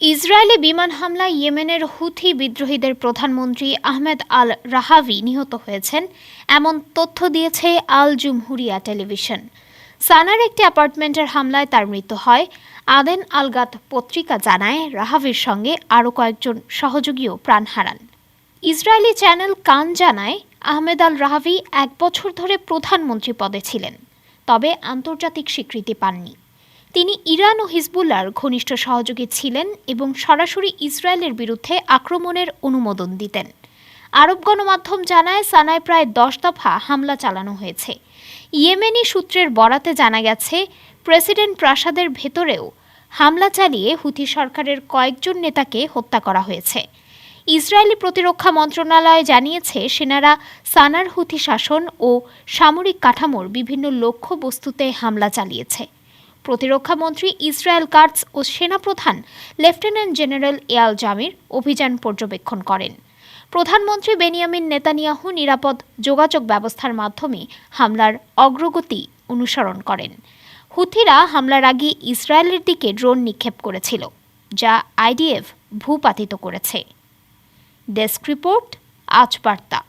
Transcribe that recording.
Israeli বিমান হামলায় ইয়েমেনের হুথি বিদ্রোহীদের প্রধানমন্ত্রী আহমেদ আল রাহাভি নিহত হয়েছেন, এমন তথ্য দিয়েছে আল জুমহুরিয়া টেলিভিশন। সানার একটি অ্যাপার্টমেন্টের হামলায় তার মৃত্যু হয়। আদেন আলগাত পত্রিকা জানায়, রাহাভির সঙ্গে আরও কয়েকজন সহযোগীও প্রাণ হারান। ইসরায়েলি চ্যানেল কান জানায়, আহমেদ আল রাহাভি এক বছর ধরে প্রধানমন্ত্রী পদে ছিলেন, তবে আন্তর্জাতিক স্বীকৃতি পাননি। তিনি ইরান ও হিজবুল্লার ঘনিষ্ঠ সহযোগী ছিলেন এবং সরাসরি ইসরায়েলের বিরুদ্ধে আক্রমণের অনুমোদন দিতেন। আরব গণমাধ্যম জানায়, সানায় প্রায় দশ দফা হামলা চালানো হয়েছে। ইয়েমেনি সূত্রের বরাতে জানা গেছে, প্রেসিডেন্ট প্রাসাদের ভেতরেও হামলা চালিয়ে হুথি সরকারের কয়েকজন নেতাকে হত্যা করা হয়েছে। ইসরায়েলি প্রতিরক্ষা মন্ত্রণালয় জানিয়েছে, সেনারা সানার হুথি শাসন ও সামরিক কাঠামোর বিভিন্ন লক্ষ্য বস্তুতে হামলা চালিয়েছে। প্রতিরক্ষা মন্ত্রী ইসরায়েল কার্টস ও সেনাপ্রধান লেফটেন্যান্ট জেনারেল এয়াল জামির অভিযান পর্যবেক্ষণ করেন। প্রধানমন্ত্রী বেনিয়ামিন নেতানিয়াহু নিরাপদ যোগাযোগ ব্যবস্থার মাধ্যমে হামলার অগ্রগতি অনুসরণ করেন। হুথিরা হামলার আগে ইসরায়েলের দিকে ড্রোন নিক্ষেপ করেছিল, যা আইডিএফ ভূপাতিত করেছে। ডেস্ক রিপোর্ট, আজ বার্তা।